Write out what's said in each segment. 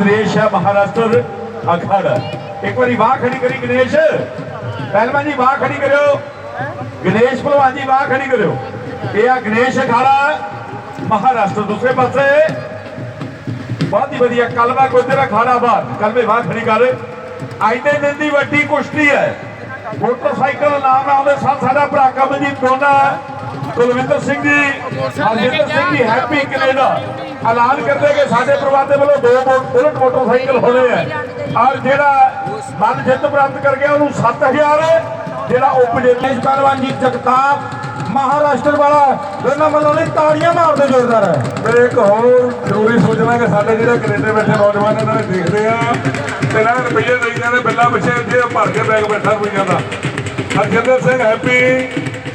ਗਣੇਸ਼ ਹੈ, ਮਹਾਰਾਸ਼ਟਰ ਅਖਾੜਾ। ਇੱਕ ਵਾਰੀ ਬਾਹ ਖੜੀ ਕਰੀ ਗਣੇਸ਼। ਪਹਿਲਵਾਨ ਜੀ ਬਾਹ ਖੜੀ ਕਰਿਓ। ਗਣੇਸ਼ ਭਲਵਾਨ ਜੀ ਬਾਹ ਖੜੀ ਕਰਿਓ। ਇਹ ਆ ਗਣੇਸ਼ ਅਖਾੜਾ, ਮਹਾਰਾਸ਼ਟਰ ਦੂਸਰੇ ਪਾਸੇ। ਬਹੁਤ ਹੀ ਵਧੀਆ, ਕਲਵਾ ਗੁੱਜਰ ਅਖਾੜਾ ਬਾਹਰ। ਕਲਵੇ ਬਾਹਰ ਖੜੀ ਕਰ। ਅੱਜ ਦੇ ਦਿਨ ਦੀ ਵੱਡੀ ਕੁਸ਼ਤੀ ਹੈ। ਮੋਟਰਸਾਈਕਲ ਨਾਮ ਆਉਂਦੇ ਸਾਡਾ ਭਰਾ ਕਮਲਜੀਤ ਗੋਨਾ ਕੁਲਵਿੰਦਰ ਸਿੰਘ ਜੀ ਹਰਜਿੰਦਰ ਸਿੰਘ ਜੀ ਹੈਪੀ ਕੈਨੇਡਾ ਐਲਾਨ ਕਰਦੇ ਕਿ ਸਾਡੇ ਪਰਿਵਾਰ ਦੇ ਵੱਲੋਂ ਦੋ ਬੁਲਟ ਮੋਟਰਸਾਈਕਲ ਹੋਣੇ ਆ। ਔਰ ਜਿਹੜਾ ਮਨ ਜਿੱਤ ਪ੍ਰਾਪਤ ਕਰ ਗਿਆ ਉਹਨੂੰ 7000 ਜਿਹੜਾ ਉਪਜੇਤਰ ਇਸ ਪਹਿਲਵਾਨ ਜੀ ਜਗਤਾਪ ਮਹਾਰਾਸ਼ਟਰ ਵਾਲਾ ਦੋਨਾਂ ਵੱਲੋਂ ਲਈ ਤਾੜੀਆਂ ਮਾਰਦੇ ਜ਼ੋਰਦਾਰ। ਹੈ ਮੇਰੇ ਇੱਕ ਹੋਰ ਜ਼ਰੂਰੀ ਸੂਚਨਾ ਕਿ ਸਾਡੇ ਜਿਹੜੇ ਕੈਨੇਡਾ ਬੈਠੇ ਨੌਜਵਾਨ ਇਹਨਾਂ ਨੇ ਦੇਖਦੇ ਆ। ਤੇ ਇਹਨਾਂ ਨੇ ਰੁਪਈਏ ਦੇਈ ਜਾਂਦੇ ਬਿੱਲਾ ਪਿੱਛੇ ਜੇ ਭਰ ਕੇ ਬੈਗ ਬੈਠਾ ਰੁਪਈਆ ਦਾ। Harjinder Singh Happy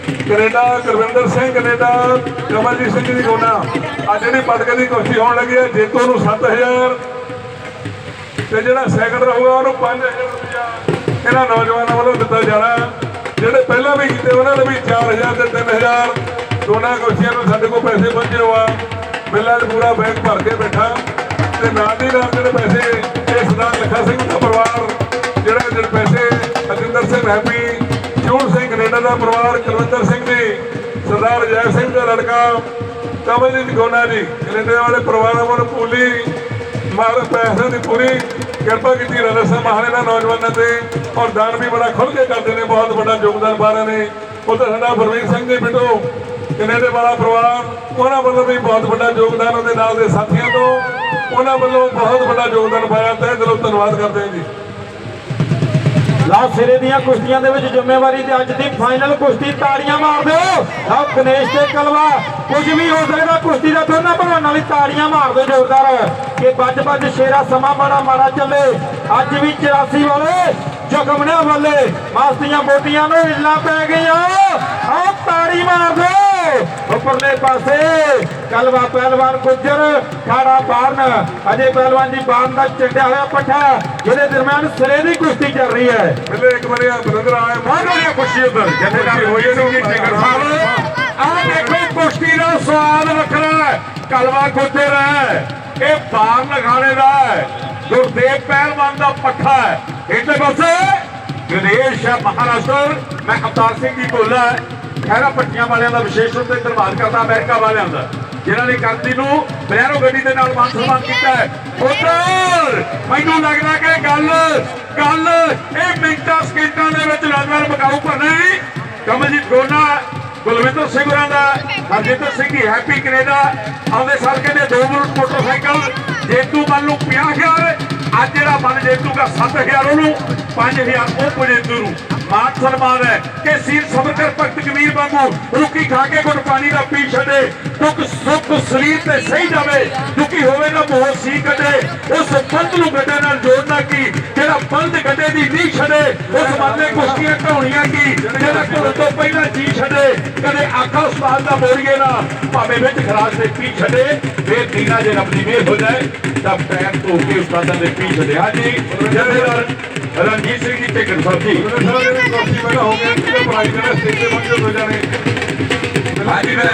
Canada, Gurvinder Singh, Canada Kamaljit Singh ji Gona. ਆ ਜਿਹੜੀ ਪਦਕ ਦੀ ਕੁਸ਼ਤੀ ਹੋਣ ਲੱਗੀ ਹੈ, ਜੇਤੂ ਨੂੰ 7000 ਤੇ ਜਿਹੜਾ ਸੈਕੰਡ ਰਹੂਗਾ, ਉਹਨੂੰ 5000 ਰੁਪਇਆ ਇਹਨਾਂ ਨੌਜਵਾਨਾਂ ਵੱਲੋਂ ਦਿੱਤਾ ਜਾਣਾ ਜਿਹੜੇ ਪਹਿਲਾਂ ਵੀ ਕੀਤੇ, ਉਹਨਾਂ ਨੇ ਵੀ 4000 ਤੇ 3000 ਦੋਨਾਂ ਕੁਸ਼ਤੀਆਂ ਨੂੰ ਸਾਡੇ ਕੋਲ ਪੈਸੇ ਪਹੁੰਚੇ ਹੋਆ ਬਿੱਲਾਂ 'ਚ ਪੂਰਾ ਬੈਂਕ ਭਰ ਕੇ ਬੈਠਾ। ਤੇ ਨਾਲ ਦੀ ਨਾਲ ਜਿਹੜੇ ਪੈਸੇ, ਇਹ ਸਰਦਾਰ ਲੱਖਾ ਸਿੰਘ ਦਾ ਪਰਿਵਾਰ ਕੁਲਵਿੰਦਰ ਸਿੰਘ ਜੀ, ਸਰਦਾਰ ਜੈ ਸਿੰਘ ਦਾ ਲੜਕਾ ਕਮਲਜੀਤ ਗੋਨਾ ਜੀ। ਕੈਨੇਡਾ ਵਾਲੇ ਪਰਿਵਾਰਾਂ ਵੱਲੋਂ ਪੂਲੀ ਮਾਰ ਪੈਸੇ ਦੀ ਪੂਰੀ ਕਿਰਪਾ ਕੀਤੀ ਰਣਾ ਸਾਹਿਬ ਮਹਾਰਾਜ ਨਾਲ ਨੌਜਵਾਨਾਂ ਤੇ ਔਰ ਦਾਨ ਵੀ ਬੜਾ ਖੁੱਲ੍ਹ ਕੇ ਕਰਦੇ ਨੇ, ਬਹੁਤ ਵੱਡਾ ਯੋਗਦਾਨ ਪਾ ਰਹੇ ਨੇ। ਉੱਧਰ ਸਾਡਾ ਪ੍ਰਵੀਨ ਸਿੰਘ ਜੀ ਬਿੱਟੋ ਕੈਨੇਡਾ ਵਾਲਾ ਪਰਿਵਾਰ, ਉਹਨਾਂ ਵੱਲੋਂ ਵੀ ਬਹੁਤ ਵੱਡਾ ਯੋਗਦਾਨ ਉਹਦੇ ਨਾਲ ਦੇ ਸਾਥੀਆਂ ਤੋਂ, ਉਹਨਾਂ ਵੱਲੋਂ ਬਹੁਤ ਵੱਡਾ ਯੋਗਦਾਨ ਪਾਇਆ। ਤਹਿ ਦਿਲੋਂ ਧੰਨਵਾਦ ਕਰਦੇ ਹਾਂ ਜੀ। ਲਓ ਸਿਰੇ ਦੀਆਂ ਕੁਸ਼ਤੀਆਂ ਦੇ ਵਿੱਚ ਜ਼ਿੰਮੇਵਾਰੀ ਤੇ ਅੱਜ ਦੀ ਫਾਈਨਲ ਕੁਸ਼ਤੀ, ਤਾੜੀਆਂ ਮਾਰ ਦਿਓ। ਲਓ ਗਣੇਸ਼ ਤੇ ਕਲਵਾ, ਕੁਝ ਵੀ ਹੋ ਸਕਦਾ ਕੁਸ਼ਤੀ ਦਾ ਦੋਨਾਂ ਭਲਵਾਨਾਂ ਲਈ ਤਾੜੀਆਂ ਮਾਰ ਦਿਓ ਜ਼ੋਰਦਾਰ। ਕਿ ਵੱਜ ਵੱਜ ਸ਼ੇਰਾ ਸਮਾਂ ਮਾੜਾ ਮਾੜਾ ਚੱਲੇ। ਅੱਜ ਵੀ 84 ਵਾਲੇ ਜ਼ਖਮਣਿਆਂ ਵਾਲੇ ਮਾਸਤੀਆਂ ਬੋਟੀਆਂ ਨੂੰ ਹਿੱਲਾ ਪੈ ਗਈਆਂ। ਆਹ ਤਾੜੀ ਮਾਰ ਦਿਓ। ਉੱਪਰਲੇ ਪਾਸੇ। ਕਲਵਾ ਪਹਿਲਵਾਨ ਗੁੱਜਰ ਖਾੜਾ ਬਾਰਨ। ਅਜੇ ਪਹਿਲਵਾਨ ਜੀ ਬਾਰਨ ਦਾ ਚੱਡਿਆ ਹੋਇਆ ਪੱਠਾ। ਜਿਹਦੇ ਦਰਮਿਆਨ ਸਿਰੇ ਦੀ ਕੁਸ਼ਤੀ ਚੱਲ ਰਹੀ ਹੈ। ਪਹਿਲੇ ਇੱਕ ਵਾਰੀ ਆ ਬਰਿੰਦਰ ਆਏ ਬਹੁਤ ਵਧੀਆ ਕੁਸ਼ਤੀ ਉੱਧਰ। ਜਥੇਦਾਰ ਹੋਈ ਨੂੰ ਜੀ ਟਿਕਰ ਸਾਹਿਬ ਆਹ ਦੇਖੋ ਕੁਸ਼ਤੀ ਦਾ ਸਵਾਦ ਵੱਖਰਾ ਹੈ। ਕਲਵਾ ਗੁੱਜਰ ਹੈ ਇਹ ਬਾਹਰ ਲਗਾਣੇ ਦਾ ਹੈ? ਗੁਰਦੇਵ ਪਹਿਲਵਾਨ ਦਾ ਪੱਠਾ ਹੈ। ਇਹਦੇ ਪਾਸੇ ਗਣੇਸ਼ ਹੈ ਮਹਾਰਾਸ਼ਟਰ। ਮੈਂ ਅਵਤਾਰ ਸਿੰਘ ਜੀ ਬੋਲਾ ਖੈਰਾ ਪੱਟੀਆਂ ਵਾਲਿਆਂ ਦਾ ਵਿਸ਼ੇਸ਼ ਰੂਪ ਤੇ ਧੰਨਵਾਦ ਕਰਦਾ, ਅਮਰੀਕਾ ਵਾਲਿਆਂ ਦਾ, ਜਿਨ੍ਹਾਂ ਨੇ ਕਰਦੀ ਨੂੰ ਬਲੈਰੋ ਗੱਡੀ ਦੇ ਨਾਲ ਮਾਨ ਸਨਮਾਨ ਕੀਤਾ ਹੈ। ਉਧਰ ਮੈਨੂੰ ਲੱਗਦਾ ਕਿ ਗੱਲ ਗੱਲ ਇਹ ਮਿੰਟਾਂ, ਸਕਿੰਟਾਂ ਦੇ ਵਿੱਚ ਨੌਜਵਾਨ ਮਕਾਊ ਪਰ ਕਮਲਜੀਤ ਗੋਨਾ ਕੁਲਵਿੰਦਰ ਸਿੰਘ ਹੋਰਾਂ ਦਾ, ਹਰਜਿੰਦਰ ਸਿੰਘ ਦੀ ਹੈਪੀ ਕੈਨੇਡਾ ਆਉਂਦੇ ਸਾਲ ਕਹਿੰਦੇ ਦੋ ਬੁਲਟ ਮੋਟਰਸਾਈਕਲ, ਜੇਤੂ ਬਲ ਨੂੰ 50000 ਅੱਜ ਜਿਹੜਾ ਬਲ ਜੇਤੂ ਦਾ 7000 ਉਹਨੂੰ 5000 ਉਹ ਜੇਤੂ ਨੂੰ। ਮਾਨ ਸਨਮਾਨ ਹੈ ਕਿ ਸੀਰ ਸਬਰ ਭਗਤ ਕਬੀਰ ਵਾਂਗੂ ਰੁੱਕੀ ਖਾ ਕੇ ਗੁਰ ਪਾਣੀ ਦਾ ਪੀ ਛੱਡੇ, ਦੁੱਖ ਸੁੱਖ ਸਰੀਰ ਤੇ ਸਹੀ ਜਾਵੇ, ਦੁਖੀ ਹੋਵੇ ਨਾ ਮੋਹ ਸੀ ਕੱਢੇ, ਉਸ ਬੰਦ ਨੂੰ ਗੱਡੇ ਨਾਲ ਜੋੜਨਾ ਕੀ, ਜਿਹੜਾ ਬੰਦ ਗੱਡੇ ਦੀ ਨੀ ਛੱਡੇ, ਉਸ ਮਾਲੇ ਕੁਸ਼ਤੀਆਂ ਢਾਉਣੀਆਂ ਕੀ, ਜਿਹੜਾ ਘੁਰ ਤੋਂ ਪਹਿਲਾਂ ਜੀ ਛੱਡੇ, ਕਦੇ ਆਖਾ ਉਸਤਾਦ ਦਾ ਬੋਰੀਏ ਨਾ, ਭਾਵੇਂ ਵਿੱਚ ਖਰਾਸ ਦੇ ਪੀ ਛੱਡੇ, ਫੇਰ ਦੀਨਾ ਜੇ ਰੱਬ ਦੀ ਮਿਹਰ ਹੋ ਜਾਏ, ਤਾਂ ਪੈਰ ਧੋ ਕੇ ਉਸਤਾਦਾਂ ਦੇ ਪੀ ਛੱਡੇ। ਹਾਂਜੀ ਜਥੇਦਾਰ ਰਣਜੀਤ ਸਿੰਘ ਜੀ ਮੇਰਾ ਹੋ ਜਾਣੇ। ਹਾਂਜੀ ਮੈਂ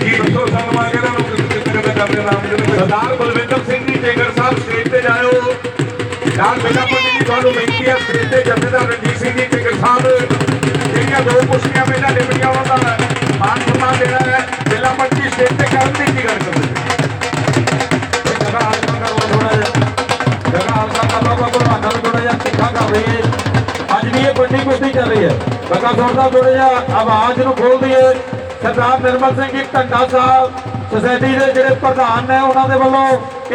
ਜੀ ਦੱਸੋ ਸਾਨੂੰ ਆ ਕੇ ਇਹਨਾਂ ਨੂੰ ਕਿੱਥੇ ਕਿੱਥੇ ਕਰਦੇ ਨਾਮ ਜਿਹੜੇ ਸਰਦਾਰ ਬਲਵਿੰਦਰ ਸਿੰਘ ਜੀ ਟੇਗਰ ਸਾਹਿਬ ਸਟੇਜ ਤੇ ਜਾਇਓ ਨਾਲ ਮੇਰਾ ਪੰਡਿਤ ਜੀ ਤੁਹਾਨੂੰ ਬੇਨਤੀ ਹੈ ਸਟੇਜ ਤੇ ਜਥੇਦਾਰ ਰਣਜੀਤ ਸਿੰਘ ਜੀ ਸਾਹਿਬ ਜਿਹੜੀਆਂ ਦੋ ਕੁਸ਼ਤੀਆਂ ਪਹਿਲਾਂ ਨਿਬੜੀਆਂ ਉਹਨਾਂ ਦਾ ਮਾਨ ਸਨਮਾਨ ਦੇਣਾ ਹੈ ਮੇਲਾ ਪੰਡਿਤ ਜੀ ਸਟੇਜ ਤੇ ਕਰਨ ਦੀ ਕੀ ਗੱਲ ਕਰਦੇ ਜਗ੍ਹਾ ਹਾਲਤਾ ਕਰ ਲਓ ਥੋੜਾ ਜਿਹਾ ਜਗ੍ਹਾ ਹਾਲਤਾ ਕਰ ਲਓ ਥੋੜਾ ਜਿਹਾ ਤਿੱਖਾ ਕਰ ਰਹੀ ਹੈ ਅੱਜ ਵੀ ਇਹ ਵੱਡੀ ਕੁਸ਼ਤੀ ਚੱਲ ਰਹੀ ਹੈ ਬੱਕਾ ਸੁਣਦਾ ਥੋੜਾ ਜਿਹਾ ਆਵਾਜ਼ ਨੂੰ ਖੋਲ ਦਈਏ। ਸਰਦਾਰ ਨਿਰਮਲ ਸਿੰਘ ਜੀ ਢੰਡਾ ਸਾਹਿਬ, ਸੁਸਾਇਟੀ ਦੇ ਜਿਹੜੇ ਪ੍ਰਧਾਨ ਨੇ ਉਹਨਾਂ ਦੇ ਵੱਲੋਂ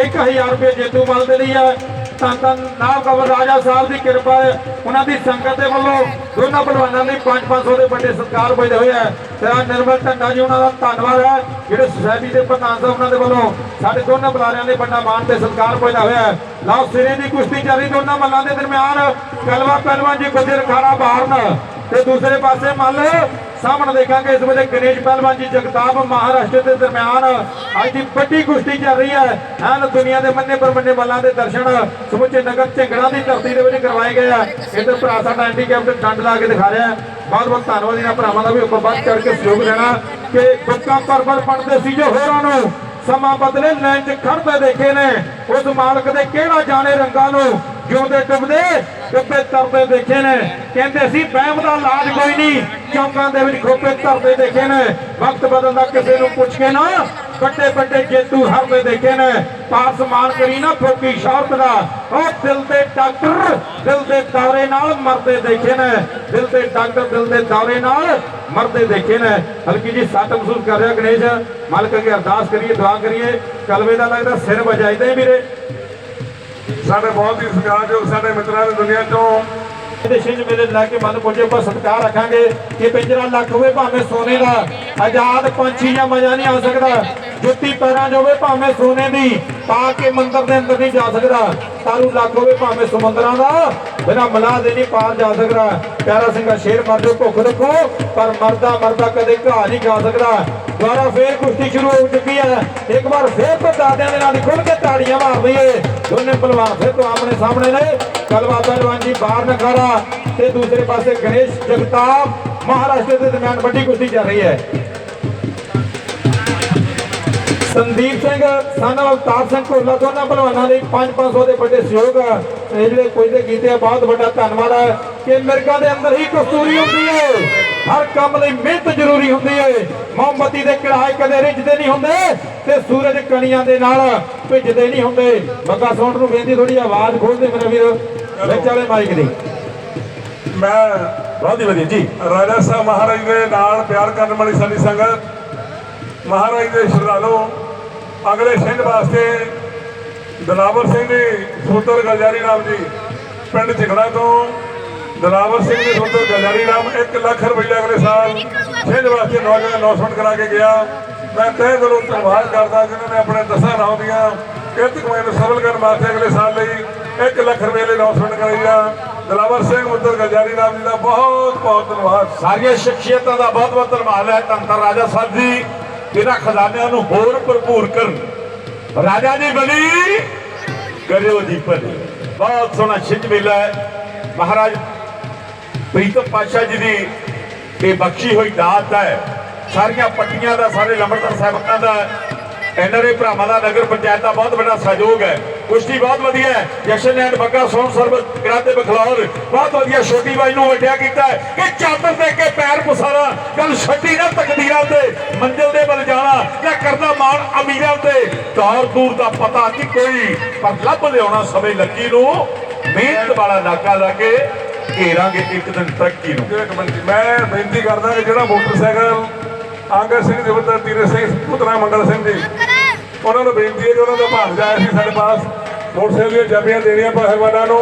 1000 ਰੁਪਏ ਜੇਤੂ ਬਲ ਦੇ ਲਈ ਹੈ। ਤਾਂ ਨਾਮ ਕਵਰ ਰਾਜਾ ਸਾਹਿਬ ਦੀ ਕਿਰਪਾ ਹੈ। ਉਹਨਾਂ ਦੀ ਸੰਗਤ ਦੇ ਵੱਲੋਂ ਦੋਨਾਂ ਪਹਿਲਵਾਨਾਂ ਲਈ 5-500 ਦੇ ਵੱਡੇ ਸਤਿਕਾਰ ਪੁੱਜਦੇ ਹੋਏ ਹੈ। ਸਰਦਾਰ ਨਿਰਮਲ ਢੰਡਾ ਜੀ ਉਹਨਾਂ ਦਾ ਧੰਨਵਾਦ ਹੈ। ਜਿਹੜੇ ਸੁਸਾਇਟੀ ਦੇ ਪ੍ਰਧਾਨ ਸਾਹਿਬ ਉਹਨਾਂ ਦੇ ਵੱਲੋਂ ਸਾਡੇ ਦੋਨਾਂ ਬੁਲਾਰਿਆਂ ਦੇ ਵੱਡਾ ਮਾਣ ਤੇ ਸਤਿਕਾਰ ਪੁੱਜਦਾ ਹੋਇਆ ਹੈ। ਲਓ ਸਿਰੇ ਦੀ ਕੁਸ਼ਤੀ ਚੱਲ ਰਹੀ ਦੋਨਾਂ ਮੱਲਾਂ ਦੇ ਦਰਮਿਆਨ। ਕਲਵਾ ਪਹਿਲਵਾਨ ਜੀ ਗੁੱਜਰ ਬਾਹਰ ਬਾਰਨ ਤੇ ਦੂਸਰੇ ਪਾਸੇ ਮੱਲ ਸਾਹਮਣੇ ਦੇਖਾਂਗੇ ਇਸ ਵੇਲੇ ਗਣੇਸ਼ ਪਹਿਲਵਾਨ ਜੀ, ਜਗਤਾਪ ਮਹਾਰਾਸ਼ਟਰ ਦੇ ਦਰਮਿਆਨ ਅੱਜ ਦੀ ਵੱਡੀ ਕੁਸ਼ਤੀ ਚੱਲ ਰਹੀ ਹੈ। ਐਨ ਦੁਨੀਆ ਦੇ ਮੰਨੇ ਪਰਮੰਨੇ ਵੱਲਾਂ ਦੇ ਦਰਸ਼ਨ ਸਮੁੱਚੇ ਨਗਰ ਝੰਗੜਾ ਦੀ ਧਰਤੀ ਦੇ ਵਿੱਚ ਕਰਵਾਏ ਗਏ ਆ। ਇਧਰ ਭਰਾ ਸਾਡਾ ਹੈਂਡੀਕੈਪ ਤੇ ਡੰਡ ਲਾ ਕੇ ਦਿਖਾ ਰਿਹਾ ਬਹੁਤ ਬਹੁਤ ਧੰਨਵਾਦ ਇਹਨਾਂ ਭਰਾਵਾਂ ਦਾ ਵੀ ਉੱਪਰ ਵੱਧ ਚੜ ਕੇ ਸਹਿਯੋਗ ਦੇਣਾ ਕਿ ਦੁੱਖਾਂ ਪਰਬਲ ਪੜਦੇ ਸੀ ਜੋ ਹੋਰਾਂ ਨੂੰ ਸਮਾਂ ਬਦਲੇ ਲਾਈਨ 'ਚ ਖੜਦੇ ਦੇਖੇ ਨੇ। ਉਸ ਮਾਲਕ ਦੇ ਕਿਹੜਾ ਜਾਣੇ ਰੰਗਾਂ ਨੂੰ ਜਿਉਂਦੇ ਡੁੱਬਦੇ ਡੁੱਬੇ ਤਰਦੇ ਦੇਖੇ ਨੇ। ਕਹਿੰਦੇ ਸੀ, ਵਹਿਮ ਦਾ ਇਲਾਜ ਕੋਈ ਨਹੀਂ। ਚੌਕਾਂ ਦੇ ਵਿੱਚ ਖੋਪੇ ਤਰਦੇ ਦੇਖੇ ਨੇ। ਵਕਤ ਬਦਲਦਾ ਕਿਸੇ ਨੂੰ ਪੁੱਛ ਕੇ ਨਾ, ਵੱਡੇ ਵੱਡੇ ਜੇਤੂ ਹਰਦੇ ਦੇਖੇ ਨੇ। ਪਾਸ ਮਾਨ ਕਰੀ ਨਾ ਫੋਕੀ ਸ਼ੌਰਤ ਦਾ। ਉਹ ਦਿਲ ਦੇ ਡਾਕਟਰ, ਦਿਲ ਦੇ ਦੌਰੇ ਨਾਲ ਮਰਦੇ ਦੇਖੇ ਨੇ। ਦਿਲ ਦੇ ਡਾਕਟਰ, ਦਿਲ ਦੇ ਦੌਰੇ ਨਾਲ ਮਰਦੇ ਦੇਖੇ ਨੇ। ਹਲਕੀ ਜੀ ਸੱਟ ਮਹਿਸੂਸ ਕਰ ਰਿਹਾ ਗਣੇਸ਼। ਮਾਲਕ ਅੱਗੇ ਅਰਦਾਸ ਕਰੀਏ, ਦੁਆ ਕਰੀਏ। ਕਲਵੇ ਦਾ ਲੱਗਦਾ ਸਿਰ ਵਜਾਈਦਾ ਵੀਰੇ। ਸਾਡੇ ਬਹੁਤ ਹੀ ਸਤਿਕਾਰਯੋਗ ਸਾਡੇ ਮਿੱਤਰਾਂ ਦੀ ਦੁਨੀਆ ਚੋਂ। ਇਹਦੇ ਛਿੰਝ ਮੇਲੇ ਲੈ ਕੇ ਮਨ ਪੁੱਜੇ ਪਰ ਸਤਿਕਾਰ ਰੱਖਾਂਗੇ ਕਿ ਪਿੰਜਰਾ ਲੱਖ ਹੋਵੇ ਭਾਵੇਂ ਸੋਨੇ ਦਾ, ਆਜ਼ਾਦ ਪੰਛੀ ਜਾਂ ਮਜ਼ਾ ਨਹੀਂ ਆ ਸਕਦਾ। ਜੁੱਤੀ ਪੈਰਾਂ 'ਚ ਭਾਵੇਂ ਸੋਨੇ ਦੀ, ਪਾ ਕੇ ਮੰਦਰ ਦੇ ਅੰਦਰ ਨਹੀਂ ਜਾ ਸਕਦਾ। ਤਾਰੂ ਲੱਖ ਹੋਵੇ ਭਾਵੇਂ ਸਮੁੰਦਰਾਂ ਦਾ, ਬਿਨਾ ਮਲਾਹ ਦੇ ਨਹੀਂ ਪਾਰ ਜਾ ਸਕਦਾ। ਪਿਆਰਾ ਸਿੰਘਾ, ਸ਼ੇਰ ਮਰ ਜੋ ਭੁੱਖ ਰੱਖੋ, ਪਰ ਮਰਦਾ ਮਰਦਾ ਕਦੇ ਘਾਹ ਨਹੀਂ ਖਾ ਸਕਦਾ। ਦੁਬਾਰਾ ਫੇਰ ਕੁਸ਼ਤੀ ਸ਼ੁਰੂ ਹੋ ਚੁੱਕੀ ਹੈ। ਇੱਕ ਵਾਰ ਫੇਰ ਤੋਂ ਦੇ ਨਾਲ ਖੁੱਲ ਕੇ ਤਾੜੀਆਂ ਮਾਰ ਦਈਏ ਦੋਨੇ ਪਹਿਲਵਾਨ ਫਿਰ ਤੋਂ ਆਪਣੇ ਸਾਹਮਣੇ ਨੇ। ਕਲਵਾ ਪਹਿਲਵਾਨ ਜੀ, ਬਾਹਰ ਨਖਾਰਾ ਤੇ ਦੂਸਰੇ ਪਾਸੇ ਗਣੇਸ਼ ਜਗਤਾਪ ਮਹਾਰਾਸ਼ਟਰ ਦੇ ਦਰਮਿਆਨ ਵੱਡੀ ਕੁਸ਼ਤੀ ਚੱਲ ਰਹੀ ਹੈ। ਸੰਦੀਪ ਸਿੰਘ, ਸਨ ਅਵਤਾਰ ਸਿੰਘ ਕੋਲਾ ਦੋਨਾਂ ਪਹਿਲਵਾਨਾਂ ਲਈ 5-500 ਦੇ ਵੱਡੇ ਸਹਿਯੋਗ ਇਹ ਜਿਹੜੇ ਕੁਝ ਦੇ ਕੀਤੇ ਬਹੁਤ ਵੱਡਾ ਧੰਨਵਾਦ ਹੈ ਕਿ ਮਿਰਗਾਂ ਦੇ ਅੰਦਰ ਹੀ ਕਸਤੂਰੀ ਹੁੰਦੀ ਹੈ। ਹਰ ਕੰਮ ਲਈ ਮਿਹਨਤ ਜ਼ਰੂਰੀ ਹੁੰਦੀ ਹੈ ਮੋਮਬਤੀ ਦੇ ਕੜਾਏ ਕਦੇ ਰਿੱਝਦੇ ਨਹੀਂ ਹੁੰਦੇ ਤੇ ਸੂਰਜ ਕਣੀਆਂ ਦੇ ਨਾਲ ਭਿੱਜਦੇ ਨਹੀਂ ਹੁੰਦੇ। ਬੱਗਾ ਸੌਂਡ ਨੂੰ ਬੇਨਤੀ ਥੋੜੀ ਆਵਾਜ਼ ਖੋਲ ਦੇ ਮੇਰੇ ਵੀਰ। ਵਿੱਚ ਵਾਲੇ ਮਾਈਕ ਦੀ। ਮੈਂ ਬਹੁਤ ਹੀ ਵਧੀਆ ਜੀ। ਰਾਜਾ ਸਾਹਿਬ ਮਹਾਰਾਜ ਦੇ ਨਾਲ ਪਿਆਰ ਕਰਨ ਵਾਲੀ ਸਾਡੀ ਸੰਗਤ ਮਹਾਰਾਜ ਦੇ ਸ਼ਰਧਾਲੂ ਅਗਲੇ ਸਿੰਘ ਵਾਸਤੇ ਦਲਾਵਰ ਸਿੰਘ ਜੀ ਸੂਤਰ ਗਲਜਾਰੀ ਰਾਮ ਜੀ ਪਿੰਡ ਝਗੜਾ ਤੋਂ ਦਲਾਵਰ ਸਿੰਘ ਜੀ ਸੂਤਰ ਗਲਜਾਰੀ ਰਾਮ 1 ਲੱਖ ਰੁਪਏ ਅਗਲੇ ਸਾਲ ਸਿੰਘ ਵਾਸਤੇ ਨੌਜਵਾਨ ਅਨਾਉਂਸਮੈਂਟ ਕਰਾ ਕੇ ਗਿਆ। ਮੈਂ ਤਹਿ ਦਿਲੋਂ ਧੰਨਵਾਦ ਕਰਦਾ ਜਿਨ੍ਹਾਂ ਨੇ ਆਪਣੇ ਦਸਾਂ ਨਾਮ ਦੀਆਂ ਕਿਰਤ ਕਮਾਈ ਨੂੰ ਸਫਲ ਕਰਨ ਵਾਸਤੇ ਅਗਲੇ ਸਾਲ ਲਈ 1 ਲੱਖ ਰੁਪਏ ਲਈ ਅਨਾਉਂਸਮੈਂਟ ਕਰਾਈ ਆ। ਦਲਾਵਰ ਸਿੰਘ ਉੱਤਰ ਗਲਜਾਰੀ ਰਾਮ ਜੀ ਦਾ ਬਹੁਤ ਬਹੁਤ ਧੰਨਵਾਦ। ਸਾਰੀਆਂ ਸ਼ਖਸੀਅਤਾਂ ਦਾ ਬਹੁਤ ਬਹੁਤ ਧੰਨਵਾਦ ਹੈ। ਧੰਨ ਰਾਜਾ ਸਾਹਿਬ ਜੀ ਇਹਨਾਂ ਖਜ਼ਾਨਿਆਂ ਨੂੰ ਹੋਰ ਭਰਪੂਰ ਕਰਨ। ਰਾਜਾ ਜੀ ਬਲੀ ਕਰਿਓ ਜੀ ਭਲੀ। ਬਹੁਤ ਸੋਹਣਾ ਛਿੰਝ ਮੇਲਾ ਹੈ। ਮਹਾਰਾਜ ਪ੍ਰੀਤਮ ਪਾਤਸ਼ਾਹ ਜੀ ਦੀ ਇਹ ਬਖਸ਼ੀ ਹੋਈ ਦਾਤ ਹੈ। ਸਾਰੀਆਂ ਪੱਟੀਆਂ ਦਾ, ਸਾਰੇ ਲੰਬੜਦਾਰ ਸਾਹਿਬਾਨਾਂ ਦਾ ਐਨਆਰਏ ਭਰਾਵਾਂ ਦਾ ਨਗਰ ਪੰਚਾਇਤ ਦਾ ਬਹੁਤ ਵੱਡਾ ਸਹਿਯੋਗ ਹੈ। ਕੁਸ਼ਤੀ ਬਹੁਤ ਵਧੀਆ ਹੈ। ਜਸ਼ਨ ਐਂਡ ਬੱਗਾ ਸੋਨ ਸਰਬਤ ਕਰਾਤੇ ਬਖਲੌਰ, ਬਹੁਤ ਵਧੀਆ ਛੋਟੀ ਬਾਈ ਨੂੰ ਵੱਡਿਆ ਕੀਤਾ ਕਿ ਚਾਦਰ ਦੇ ਕੇ ਪੈਰ ਪਸਾਰਾ, ਗੱਲ ਛੱਡੀ ਨਾ ਤਕਦੀਰਾਂ ਤੇ, ਮੰਜ਼ਿਲ ਦੇ ਵੱਲ ਜਾਣਾ ਜਾਂ ਕਰਦਾ ਮਾਣ ਅਮੀਰਾਂ ਤੇ। ਦੌਰ ਦੂਰ ਦਾ ਪਤਾ ਨਹੀਂ ਕੋਈ, ਪਰ ਲੱਭ ਲਿਆਉਣਾ ਸਮੇਂ ਲੱਗੀ ਨੂੰ ਮਿਹਨਤ ਵਾਲਾ ਨਾਕਾ ਲਾ ਕੇ ਘੇਰਾਂਗੇ ਇੱਕ ਦਿਨ ਤਰੱਕੀ ਨੂੰ। ਮੈਂ ਬੇਨਤੀ ਕਰਦਾ ਕਿ ਜਿਹੜਾ ਮੋਟਰਸਾਈਕਲ ਆਂਗਰ ਸਿੰਘ ਦੇ ਪੁੱਤਰ ਤੀਰੇ ਸਿੰਘ ਪੁੱਤਰਾ ਮੰਗਲ ਸਿੰਘ ਜੀ ਉਹਨਾਂ ਨੂੰ ਬੇਨਤੀ ਹੈ ਕਿ ਉਹਨਾਂ ਦਾ ਭਾਂਜਾ ਆਇਆ ਸੀ ਸਾਡੇ ਪਾਸ। ਮੋਟਰਸਾਈਕਲ ਦੀਆਂ ਚਾਬੀਆਂ ਦੇਣੀਆਂ ਪਹਿਲਵਾਨਾਂ ਨੂੰ।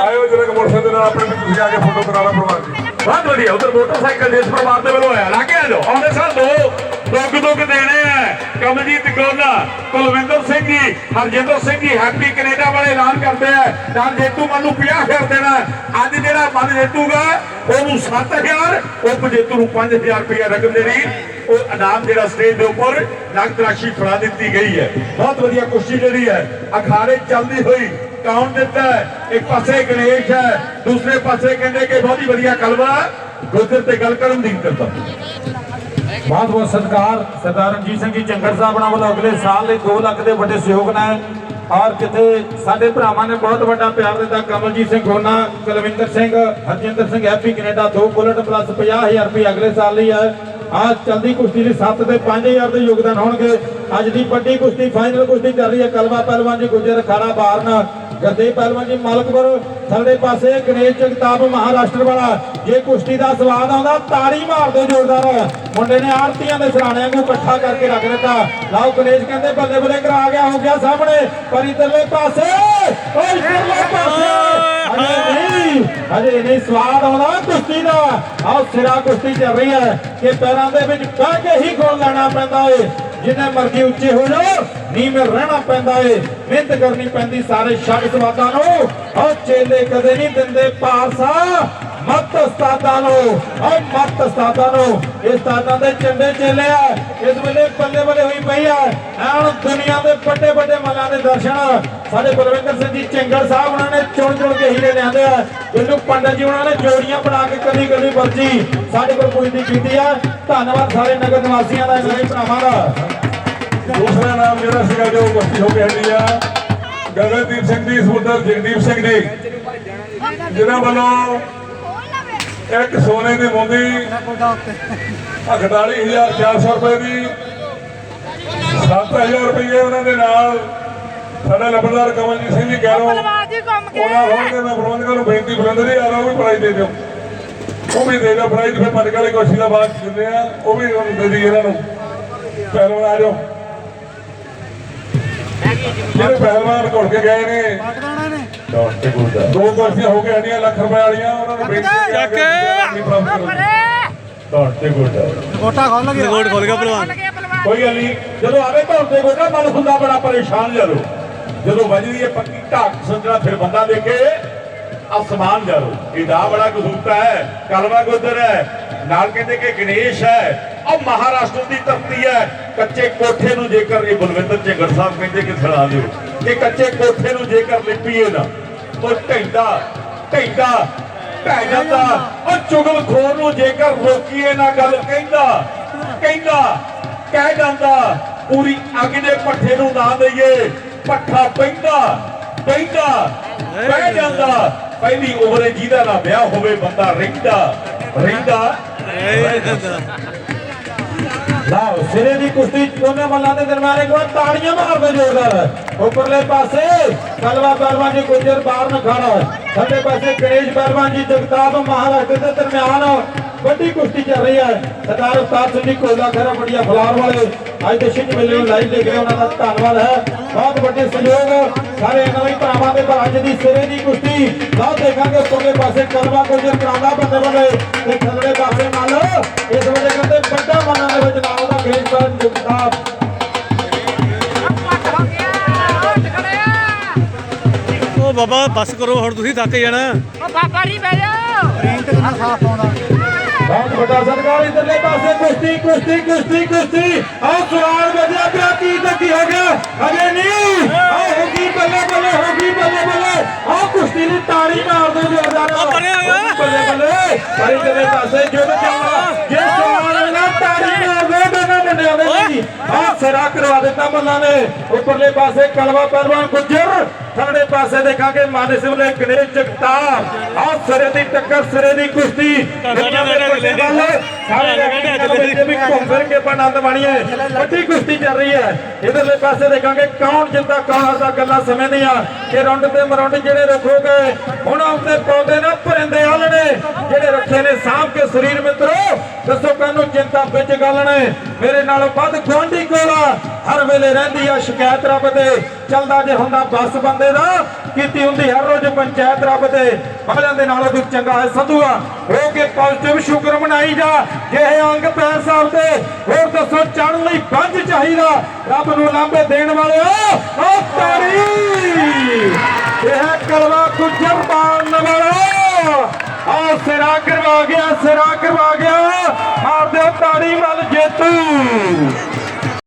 ਆਇਓ ਜਿਹੜਾ ਕਿ ਮੋਟਰਸਾਈਕਲ ਦੇ ਨਾਲ ਆਪਣੇ ਵੀ ਤੁਸੀਂ ਆ ਕੇ ਫੋਟੋ ਕਰਾ ਲਓ ਪ੍ਰਵਾਨ ਜੀ। ਬਹੁਤ ਵਧੀਆ ਉਧਰ ਮੋਟਰਸਾਈਕਲ ਜਿਸ ਪਰਿਵਾਰ ਦੇ ਵੱਲੋਂ ਆਇਆ ਲਾਗੇ ਆ ਜਾਓ। ਆਉਂਦੇ ਸਾਲ ਦੋ। ਦੁੱਗ ਦੁੱਗ ਦੇਣੇ ਆ। ਕਮਲਜੀਤ ਗੋਲਾ, ਕੁਲਵਿੰਦਰ ਸਿੰਘ ਜੀ ਹਰਜਿੰਦਰ ਸਿੰਘ ਜੀ ਹੈਪੀ ਕੈਨੇਡਾ ਵਾਲੇ ਐਲਾਨ ਕਰਦੇ ਆ। ਤਾਂ ਜੇਤੂ ਮਨ ਨੂੰ 50000 ਦੇਣਾ। ਅੱਜ ਜਿਹੜਾ ਮਨ ਜੇਤੂਗਾ, ਉਹਨੂੰ 7000 ਉਪ ਜੇਤੂ ਨੂੰ 5000 ਰੁਪਏ ਰਕਮ ਦੇਣੀ। ਉਹ ਇਨਾਮ ਜਿਹੜਾ ਸਟੇਜ ਦੇ ਉੱਪਰ ਨਗਦ ਰਾਸ਼ੀ ਫੜਾ ਦਿੱਤੀ ਗਈ ਹੈ। ਬਹੁਤ ਵਧੀਆ ਕੁਸ਼ਤੀ ਜਿਹੜੀ ਹੈ, ਅਖਾੜੇ ਚੱਲਦੀ ਹੋਈ ਕੌਣ ਦਿੱਤਾ ਹੈ? ਇੱਕ ਪਾਸੇ ਗਣੇਸ਼ ਹੈ, ਦੂਸਰੇ ਪਾਸੇ ਕਹਿੰਦੇ ਕਿ ਬਹੁਤ ਹੀ ਵਧੀਆ ਕਲਵਾ। ਗੁਰਦਰ ਤੇ ਗੱਲ ਕਰਨ ਦੀ ਕਰਦਾ ਬਹੁਤ ਬਹੁਤ ਸਤਿਕਾਰ। ਸਰਦਾਰ ਰਣਜੀਤ ਸਿੰਘ ਜੀ ਚੰਗੜ ਸਾਹਿਬਾਂ ਵੱਲੋਂ ਅਗਲੇ ਸਾਲ ਲਈ 2 ਲੱਖ ਦੇ ਵੱਡੇ ਸਹਿਯੋਗ ਨਾਲ ਔਰ ਜਿੱਥੇ ਸਾਡੇ ਭਰਾਵਾਂ ਨੇ ਬਹੁਤ ਵੱਡਾ ਪਿਆਰ ਦਿੱਤਾ। Kamaljit Singh Gona Kulvinder Singh, Harjinder Singh Happy Canada 2 bullet plus 50000 ਰੁਪਏ ਅਗਲੇ ਸਾਲ ਲਈ ਹੈ। ਅੱਜ ਚਲਦੀ ਕੁਸ਼ਤੀ ਲਈ 7 ਤੇ 5000 ਦੇ ਯੋਗਦਾਨ ਹੋਣਗੇ। ਅੱਜ ਦੀ ਵੱਡੀ ਕੁਸ਼ਤੀ ਫਾਈਨਲ ਕੁਸ਼ਤੀ ਚੱਲ ਰਹੀ ਹੈ। ਕਲਵਾ ਪਹਿਲਵਾਨ ਜੀ ਗੁੱਜਰ ਖਾੜਾ ਬਾਰਨ। ਗਰਦੇ ਪਹਿਲਵਾਨ ਜੀ ਮਾਲਕਪੁਰ ਥੱਲੇ ਪਾਸੇ ਗਣੇਸ਼ ਜਗਤਾਪ ਮਹਾਰਾਸ਼ਟਰ ਵਾਲਾ। ਜੇ ਕੁਸ਼ਤੀ ਦਾ ਸਵਾਦ ਆਉਂਦਾ, ਤਾੜੀ ਮਾਰ ਦਿਓ ਜ਼ੋਰਦਾਰ। ਮੁੰਡੇ ਨੇ ਆਰਤੀਆਂ ਦੇ ਸਰਾਣਿਆਂ ਨੂੰ ਇਕੱਠਾ ਕਰਕੇ ਰੱਖ ਦਿੱਤਾ। ਲਾਓ ਗਣੇਸ਼ ਕਹਿੰਦੇ, ਬੱਲੇ ਬੱਲੇ ਕਰਾ ਗਿਆ, ਹੋ ਗਿਆ ਸਾਹਮਣੇ। ਪਰ ਇਧਰਲੇ ਪਾਸੇ, ਓਏ ਇਧਰਲੇ ਪਾਸੇ। ਅਜੇ ਨਹੀਂ ਅਜੇ ਨਹੀਂ ਸਵਾਦ ਆਉਂਦਾ ਕੁਸ਼ਤੀ ਦਾ। ਆਹ ਸਿਰਾ ਕੁਸ਼ਤੀ ਚੱਲ ਰਹੀ ਹੈ ਕਿ ਪੈਰਾਂ ਦੇ ਵਿੱਚ ਕਹਿ ਕੇ ਹੀ ਗੋਲ ਲੈਣਾ ਪੈਂਦਾ ਏ। ਜਿੰਨੇ ਮਰਜ਼ੀ ਉੱਚੇ ਹੋ ਜਾਓ ਨੀਵੇਂ ਰਹਿਣਾ ਪੈਂਦਾ ਏ, ਮਿਹਨਤ ਕਰਨੀ ਪੈਂਦੀ ਸਾਰੇ ਛੱਡ ਨੂੰ। ਉਹ ਚੇਲੇ ਕਦੇ ਨਹੀਂ ਦਿੰਦੇ ਪਾਰਸਾ, ਮਤ ਉਸਤਾਦਾਂ ਨੂੰ। ਉਹ ਮਤ ਉਸਤਾਦਾਂ ਨੂੰ ਇਹ ਉਸਤਾਦਾਂ ਦੇ ਚੰਡੇ ਚੇਲੇ ਆ। ਇਸ ਵੇਲੇ ਬੱਲੇ ਬੱਲੇ ਹੋਈ ਪਈ ਆ। ਐਨ ਦੁਨੀਆ ਦੇ ਵੱਡੇ ਵੱਡੇ ਮਲਾਂ ਦੇ ਦਰਸ਼ਨ। ਸਾਡੇ ਬਲਵਿੰਦਰ ਸਿੰਘ ਜੀ ਚੰਗੜ ਸਾਹਿਬ ਉਹਨਾਂ ਨੇ ਚੁਣ ਚੁਣ ਕੇ ਹੀਰੇ ਲਿਆਂਦੇ ਆ। ਜਿਹਨੂੰ ਪੰਡਤ ਜੀ ਉਹਨਾਂ ਨੇ ਜੋੜੀਆਂ ਬਣਾ ਕੇ ਕਦੀ ਕਦੀ ਵਰਜੀ। ਸਾਡੇ ਕੋਲ ਪੁੱਜਦੀ ਕੀਤੀ ਆ। ਧੰਨਵਾਦ ਸਾਰੇ ਨਗਰ ਨਿਵਾਸੀਆਂ ਦਾ ਮੇਰੇ ਭਰਾਵਾਂ ਦਾ। ਦੂਸਰਾ ਨਾਮ ਜਿਹੜਾ ਸੀਗਾ ਜੋ ਕੁਸ਼ਤੀ ਹੋ ਕੇ ਹਟੀ ਆ ਗਗਨਦੀਪ ਸਿੰਘ ਜੀ ਸਪੁੱਤਰ ਜਗਦੀਪ ਸਿੰਘ ਜੀ ਜਿਨ੍ਹਾਂ ਵੱਲੋਂ ਇੱਕ ਸੋਨੇ ਦੀ ਮੁੰਦੀ 48400 ਰੁਪਏ ਦੀ 7000 ਰੁਪਏ ਉਹਨਾਂ ਦੇ ਨਾਲ ਸਾਡਾ ਲੰਬੜਦਾਰ ਕਮਲਜੀਤ ਸਿੰਘ ਜੀ ਕਹਿ ਲੋ ਪਲਵਾਰ ਜੀ ਘੁੰਮ ਕੇ ਉਹਨਾਂ ਮੈਂ ਪ੍ਰਬੰਧਕਾਂ ਨੂੰ ਬੇਨਤੀ ਬੁਲੰਦਰੀ ਆ ਰਹਾ ਉਹ ਵੀ ਪ੍ਰਾਈਜ਼ ਦੇ ਦਿਓ। ਉਹ ਵੀ ਦੇ ਦਿਓ ਪ੍ਰਾਈਜ਼ ਫਿਰ ਮਟਕ ਵਾਲੀ ਕੋਸ਼ੀ ਦਾ ਬਾਅਦ ਦਿੰਦੇ ਆ ਉਹ ਵੀ ਉਹਨਾਂ ਦੇ ਦਈਏ ਇਹਨਾਂ ਨੂੰ। ਪਹਿਲਵਾਨ ਆ ਜਾਓ। ਜਿਹੜੇ ਪਹਿਲਵਾਨ ਘੁਲ ਕੇ ਗਏ ਨੇ। ਦੋ। ਕੋਸ਼ੀਆਂ ਹੋ ਕੇ ਆਣੀਆਂ ਲੱਖ ਰੁਪਏ ਵਾਲੀਆਂ ਉਹਨਾਂ ਨੂੰ ਬੇਨਤੀ ਹੈ ਕਿ ਆਪਣੀ ਪ੍ਰਾਪਤ ਕਰੋ। ਪਰੇ। ਗੋਟਾ ਖੋਲ ਗਿਆ। ਰਿਕਾਰਡ ਖੋਲ ਗਿਆ ਗਏ ਪਲਵਾਰ ਕੋਈ ਗੱਲ ਨਹੀਂ ਜਦੋਂ ਆਵੇ ਧੌਣ ਤੇ ਗੋਡਾ ਮਨ ਹੁੰਦਾ ਬੜਾ ਪਰੇਸ਼ਾਨ ਜਦੋਂ ਜਦੋਂ ਵੱਜਦੀ ਹੈ ਪੱਕੀ ਢਾਕ ਸੰਜਣਾ ਫਿਰ ਬੰਦਾ ਦੇਖੇ ਅਸਮਾਨ ਜਰੋ ਇਹ ਦਾ ਬੜਾ ਕਸੂਤਾ ਹੈ ਕਲਵਾ ਗੋਦਰ ਹੈ ਨਾਲ ਕਹਿੰਦੇ ਕਿ ਗਣੇਸ਼ ਹੈ। ਉਹ ਮਹਾਰਾਸ਼ਟਰ ਦੀ ਧਰਤੀ ਹੈ। ਕੱਚੇ ਕੋਠੇ ਨੂੰ ਜੇਕਰ ਇਹ ਬਲਵਿੰਦਰ ਝਿੰਗੜ ਸਾਹਿਬ ਕਹਿੰਦੇ ਕਿ ਛੜਾ ਦਿਓ ਇਹ ਕੱਚੇ ਕੋਠੇ ਨੂੰ ਜੇਕਰ ਲਿਪੀਏ ਨਾ, ਉਹ ਢੈਂਦਾ ਢੈਂਦਾ ਢਹਿ ਜਾਂਦਾ। ਉਹ ਚੁਗਲਖੋਰ ਨੂੰ ਜੇਕਰ ਰੋਕੀਏ ਨਾ ਗੱਲ ਕਹਿੰਦਾ ਕਹਿੰਦਾ, ਕਹਿ ਜਾਂਦਾ, ਪੂਰੀ ਅੱਗ ਦੇ ਪੱਠੇ ਨੂੰ ਨਾ ਦਈਏ, ਪੱਠਾ ਪੈਂਦਾ ਪੈਂਦਾ ਕਹਿ ਜਾਂਦਾ। ਪਹਿਲੀ ਉਮਰੇ ਜਿਹਦਾ ਨਾ ਵਿਆਹ ਹੋਵੇ, ਬੰਦਾ ਰਹਿੰਦਾ। ਰਹਿੰਦਾ। ਲਓ ਸਿਰੇ ਦੀ ਕੁਸ਼ਤੀ ਦੋਨੇ ਮੱਲਾਂ ਦੇ ਦਰਮਿਆਨ ਇੱਕ ਵਾਰ ਤਾੜੀਆਂ ਮਾਰਦੇ ਜ਼ੋਰਦਾਰ। ਉੱਪਰਲੇ ਪਾਸੇ ਕਲਵਾ ਪਹਿਲਵਾਨ ਜੀ ਗੁੱਜਰ ਬਾਹਰ ਨਖਾਣਾ। ਥੱਲੇ ਪਾਸੇ ਗਣੇਸ਼ ਪਹਿਲਵਾਨ ਜੀ ਜਗਤਾਪ ਮਹਾਰਾਸ਼ਟਰ ਦੇ ਦਰਮਿਆਨ। ਵੱਡੀ ਕੁਸ਼ਤੀ ਚੱਲ ਰਹੀ ਹੈ। ਸਰਦਾਰ ਉਸਤਾਦ ਸਿੰਘ ਕੋਲਾ ਖਰਾ ਬੜੀਆ ਫਲਾਰ ਵਾਲੇ ਅੱਜ ਦੇ ਛਿੰਝ ਮੇਲੇ ਨੂੰ ਲਾਈਵ ਦੇਖ ਰਹੇ ਉਹਨਾਂ ਦਾ ਧੰਨਵਾਦ ਹੈ। ਬਹੁਤ ਵੱਡੇ ਸਹਿਯੋਗ ਸਾਰੇ ਨਵੇਂ ਭਰਾਵਾਂ ਦੇ ਪਰ ਅੱਜ ਦੀ ਸਿਰੇ ਦੀ ਕੁਸ਼ਤੀ। ਲਓ ਦੇਖਾਂਗੇ ਉੱਪਰਲੇ ਪਾਸੇ ਕਲਵਾ ਗੁੱਜਰ ਕਰਾਂਦਾ ਬੰਦੇ ਬੰਦੇ ਤੇ ਥੱਲੇ ਪਾਸੇ ਨਾਲ ਇਸ ਵੇਲੇ ਕਹਿੰਦੇ ਵੱਡਾ ਮਾਨਾਂ ਦੇ ਵਿੱਚ ਨਾਮ ਦਾ ਗਣੇਸ਼ ਪਹਿਲਵਾਨ ਜਗਤਾਪ। ਬਾਬਾ ਬੱਸ ਕਰੋ ਹੁਣ ਤੁਸੀਂ ਥੱਕ ਜਾਣਾ। ਉਹ ਬਾਬਾ ਜੀ ਬਹਿ ਜਾਓ। ਟ੍ਰੇਨ ਤੇ ਕਿੰਨਾ ਸਾਫ਼ ਆਉਂਦਾ। ਵੱਡਾ ਸਰਕਾਰ ਇਧਰਲੇ ਪਾਸੇ ਕੁਸ਼ਤੀ ਕੁਸ਼ਤੀ ਕੁਸ਼ਤੀ ਕੁਸ਼ਤੀ ਆਹ ਸਵਾਲ ਵੱਜਿਆ ਪਿਆ ਕੀ ਤੇ ਕੀ ਹੋ ਗਿਆ ਅਜੇ ਨਹੀਂ ਆਹ ਹੋ ਗਈ ਬੱਲੇ ਬੱਲੇ ਹੋ ਗਈ ਬੱਲੇ ਬੱਲੇ ਆਹ ਕੁਸ਼ਤੀ ਦੀ ਤਾੜੀ ਮਾਰ ਦੋ ਜ਼ੋਰਦਾਰ ਉਹ ਪਰੇ ਹੋ ਗਿਆ। ਬੱਲੇ ਬੱਲੇ ਪਰ ਇਧਰਲੇ ਪਾਸੇ ਜੁੱਧ ਚੱਲਦਾ ਜੇ ਸਵਾਲ ਨਾ ਤਾੜੀ ਮਾਰ ਦੋ ਦੋਨਾਂ ਮੁੰਡਿਆਂ ਦੇ ਲਈ ਆਹ ਸਿਰਾ ਕਰਵਾ ਦਿੱਤਾ ਮੱਲਾਂ ਨੇ ਉੱਪਰਲੇ ਪਾਸੇ ਕਲਵਾ ਪਹਿਲਵਾਨ ਗੁੱਜਰ ਥੱਲੇ ਪਾਸੇ ਦੇਖਾਂਗੇ ਮਾਨਸ ਵਾਲੇ ਗਣੇਸ਼ ਜਗਤਾਰ ਆਹ ਸਿਰੇ ਦੀ ਟੱਕਰ ਸਿਰੇ ਦੀ ਕੁਸ਼ਤੀ ਤੁਹਾਡਾ ਨੇੜੇ ਵੱਡੇ ਵੱਲ ਸਾਰੇ ਜਿਹੜੇ ਵੀ ਘੁੰਮ ਫਿਰ ਕੇ ਆਨੰਦ ਮਾਣੀਏ। ਵੱਡੀ ਕੁਸ਼ਤੀ ਚੱਲ ਰਹੀ ਹੈ। ਇਧਰਲੇ ਪਾਸੇ ਦੇਖਾਂਗੇ ਕੌਣ ਜਿੱਤਾ ਕੌਣ ਹਾਰਦਾ ਗੱਲਾਂ ਸਮੇਂ ਦੀਆਂ। ਕਿ ਰੌਂਡ ਤੇ ਮਰੌਂਡ ਜਿਹੜੇ ਰੱਖੋਗੇ ਉਹਨਾਂ ਉੱਤੇ ਪੌਦੇ ਨਾ ਭਰਿੰਦੇ ਹਲਣੇ ਜਿਹੜੇ ਰੱਖੇ ਨੇ ਸਾਂਭ ਕੇ ਸਰੀਰ ਮਿੱਤਰੋ। ਦੱਸੋ ਕਾਨੂੰ ਚਿੰਤਾ ਵਿੱਚ ਗੱਲ ਮੇਰੇ ਨਾਲੋਂ ਵੱਧ ਗੁਆਂਢੀ ਕੋਲਾ ਹਰ ਵੇਲੇ ਰਹਿੰਦੀ ਆ ਸ਼ਿਕਾਇਤ ਰੱਬ ਤੇ। ਚੱਲਦਾ ਜੇ ਹੁੰਦਾ ਬੱਸ ਬੰਦੇ ਦਾ, ਕੀਤੀ ਹੁੰਦੀ ਹਰ ਰੋਜ਼ ਪੰਚਾਇਤ ਰੱਬ ਤੇ। ਪਹਿਲਾਂ ਦੇ ਨਾਲੋਂ ਵੀ ਚੰਗਾ ਹੈ ਸੰਧੂਆ ਹੋ ਕੇ ਪੋਜ਼ਿਟਿਵ ਸ਼ੁਕਰ ਮਨਾਈ ਜਾ। ਜੇ ਅੰਗ ਪੈਰ ਸਾਹਿਬ ਤੇ, ਹੋਰ ਦੱਸੋ ਚੜਨ ਲਈ ਬੰਜ ਚਾਹੀਦਾ। ਰੱਬ ਨੂੰ ਲਾਂਬੇ ਦੇਣ ਵਾਲਿਓ ਓ ਤਾੜੀ ਇਹ ਕਲਵਾ ਗੁੱਜਰ ਮਾਰਨ ਵਾਲਾ ਆ ਸਿਰਾ ਕਰਵਾ ਗਿਆ ਸਿਰਾ ਕਰਵਾ ਗਿਆ। ਮਾਰ ਦਿਓ ਤਾੜੀ ਵੱਲ ਜੇਤੂ।